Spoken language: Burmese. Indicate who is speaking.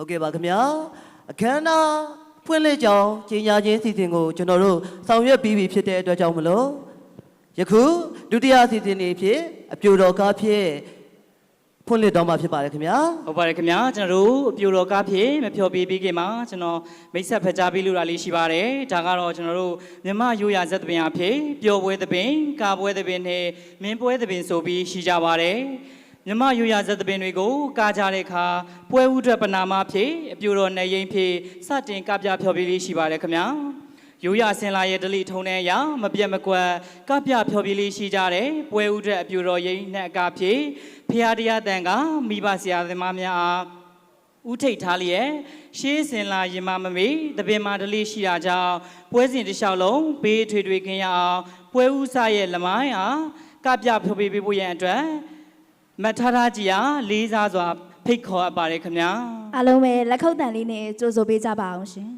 Speaker 1: ဟုတ်ကဲ့ပါခင်ဗျာအခမ်းအနားဖွင့်လှစ်ကြောင်းကြီးညာချင်းစီစဉ်ကိုကျွန်တော်တို့ဆောင်ရွက်ပြီးပြီဖြစ်တဲ့အတွက်ကြောင့်မလို့ယခုဒုတိယစီစဉ်နေဖြစ်အပြိုတော်ကားဖြစ်ဖွင့်လှစ်တော့မှာဖြစ်ပါတယ်ခင်ဗျာ
Speaker 2: ဟုတ်ပါတယ်ခင်ဗျာကျွန်တော်တို့အပြိုတော်ကားဖြင့်မဖြော်ပြပြီးခင်မှာကျွန်တော်မိတ်ဆက်ဖက်ကြားပေးလို့ရလေးရှိပါတယ်ဒါကတော့ကျွန်တော်တို့မြမရိုးရာဇက်သပင်အဖြစ်ပျော်ပွဲသပင်ကာပွဲသပင်နဲ့မင်းပွဲသပင်ဆိုပြီးရှိကြပါတယ် မြမရိုးရာဇက်သပင်တွေကိုကာကြတဲ့အခါပွဲဥအတွက်ပနာမဖြစ်အပြိုတော်နေရင်ဖြစ်စတင်ကပြဖြော်ပြလေးရှိပါတယ်ခင်ဗျာရိုးရဆင်လာရဲ့ဒလိထုံတဲ့အရာမပြတ်မကွက်ကပြဖြော်ပြလေးရှိကြတယ်ပွဲဥတဲ့အပြူတော်ရိမ့်နဲ့အကားဖြစ်ဖရာတရားတန်ကမိဘဆရာသမားများအားဥထိတ်ထားလျက်ရှေးစင်လာရင်မမမေတပင်မာဒလိရှိတာကြောင့်ပွဲစဉ်တစ်လျှောက်လုံးဘေးထွေထွေခင်းရအောင်ပွဲဥစရဲ့လမိုင်းအားကပြဖြော်ပြပေးဖို့ရန်အတွက် မထထကြီးအားလေးစားစွာဖိတ်ခေါ်အပ်ပါတယ်ခင်ဗျာ
Speaker 3: အားလုံးပဲလက်ခုပ်တန်လေးနဲ့ကြိုးဆိုပေးကြပါအောင်ရှင်